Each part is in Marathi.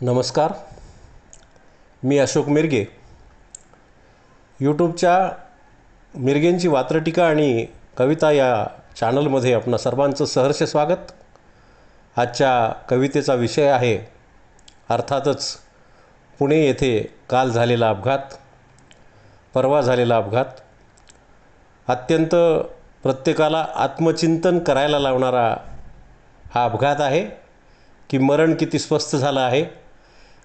नमस्कार. मी अशोक मिरगे. यूट्यूबच्या मिरगेंची वात्रटिका आणि कविता या चॅनलमध्ये आपणा सर्वांचं सहर्ष स्वागत. आजच्या कवितेचा विषय आहे अर्थातच पुणे येथे काल झालेला अपघात परवा झालेला अपघात अत्यंत प्रत्येकाला आत्मचिंतन करायला लावणारा हा अपघात आहे की मरण किती स्वस्त झालं आहे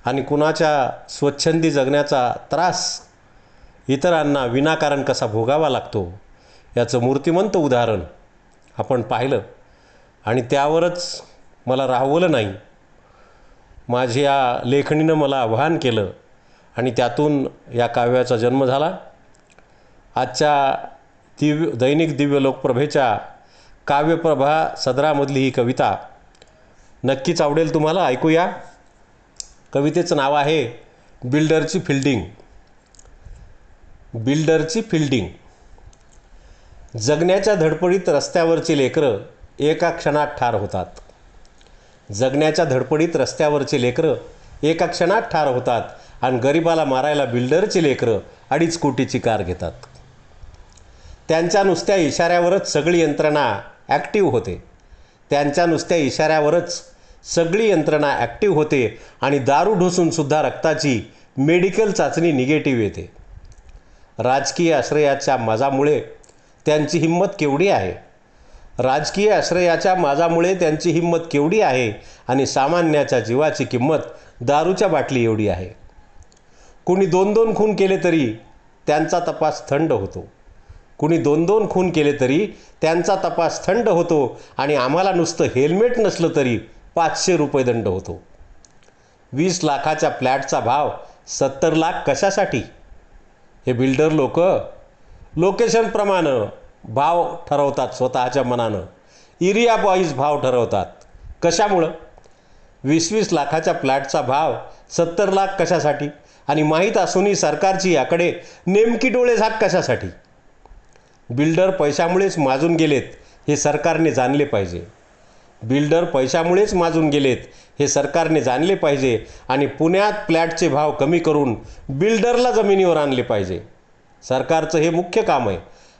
आणि कुणाच्या स्वच्छंदी जगण्याचा त्रास इतरांना विनाकारण कसा भोगावा लागतो याचं मूर्तिमंत उदाहरण आपण पाहिलं. आणि त्यावरच मला राहवलं नाही. माझ्या लेखणीनं मला आव्हान केलं आणि त्यातून या काव्याचा जन्म झाला. आजच्या दिव्य दैनिक दिव्य लोकप्रभेच्या काव्यप्रभा सदरामधली ही कविता नक्कीच आवडेल तुम्हाला ऐकूया. कवितेचं नाव आहे बिल्डरची फिल्डिंग. बिल्डरची फिल्डिंग. जगण्याच्या धडपडीत रस्त्यावरची लेकरं एका क्षणात ठार होतात. जगण्याच्या धडपडीत रस्त्यावरची लेकरं एका क्षणात ठार होतात आणि गरिबाला मारायला बिल्डरची लेकरं अडीच कोटीची कार घेतात. त्यांच्या नुसत्या इशाऱ्यावरच सगळी यंत्रणा ॲक्टिव्ह होते. त्यांच्या नुसत्या इशाऱ्यावरच सगळी यंत्रणा ॲक्टिव्ह होते आणि दारू ढोसूनसुद्धा रक्ताची मेडिकल चाचणी निगेटिव्ह येते. राजकीय आश्रयाच्या माजामुळे त्यांची हिंमत केवढी आहे? राजकीय आश्रयाच्या माजामुळे त्यांची हिंमत केवढी आहे आणि सामान्याच्या जीवाची किंमत दारूच्या बाटली एवढी आहे? कुणी दोन दोन खून केले तरी त्यांचा तपास थंड होतो. कुणी दोन दोन खून केले तरी त्यांचा तपास थंड होतो आणि आम्हाला नुसतं हेल्मेट नसलं तरी पाचशे रुपये दंड होतो. वीस लाखाच्या फ्लॅटचा भाव सत्तर लाख कशासाठी? हे बिल्डर लोक लोकेशनप्रमाणे भाव ठरवतात स्वतःच्या मनानं. इरिया बॉईज भाव ठरवतात. कशामुळं? वीस वीस लाखाच्या फ्लॅटचा भाव सत्तर लाख कशासाठी? आणि माहीत असूनही सरकारची याकडे नेमकी डोळे झाक कशासाठी? बिल्डर पैशामुळेच माजून गेलेत हे सरकारने जाणले पाहिजे. बिल्डर पैशामुळेच माजून गेलेत. हे सरकारने जाणले पाहिजे आणि पुण्यात फ्लॅटचे भाव कमी करून बिल्डरला जमिनीवर आणले पाहिजे. सरकारचं हे मुख्य काम आहे.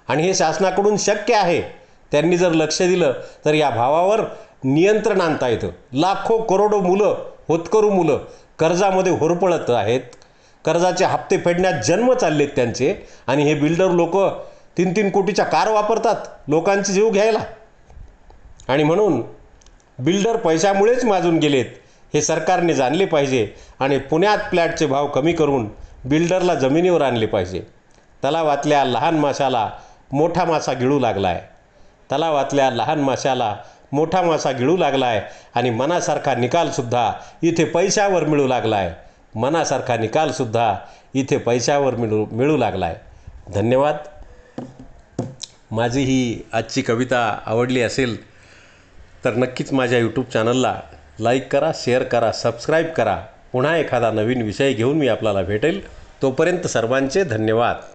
आणि हे शासनाकडून शक्य आहे. त्यांनी जर लक्ष दिलं तर या भावावर नियंत्रण आणता येतं. लाखो करोडो मुलं होतकरू मुलं कर्जामध्ये होरपळत आहेत. कर्जाचे हप्ते फेडण्यात जन्म चाललेत त्यांचे आणि हे बिल्डर लोक तीन तीन कोटीच्या कार वापरतात लोकांचे जीव घ्यायला. आणि म्हणून बिल्डर पैशामुळेच माजून गेलेत. हे सरकारने जाणले पाहिजे आणि पुण्यात फ्लॅटचे भाव कमी करून बिल्डरला जमिनीवर आणले पाहिजे. तलावातल्या लहान माशाला मोठा मासा गिळू लागला आहे तलावातल्या लहान माशाला मोठा मासा गिळू लागला आहे आणि मनासारखा निकालसुद्धा इथे पैशावर मिळू लागला आहे मनासारखा निकालसुद्धा इथे पैशावर मिळू मिळू लागला आहे धन्यवाद. माझी ही आजची कविता आवडली असेल तर नक्कीच माझ्या यूट्यूब चॅनलला लाईक करा शेअर करा सबस्क्राईब करा. पुन्हा एखादा नवीन विषय घेऊन मी आपल्याला भेटेल. तोपर्यंत सर्वांचे धन्यवाद.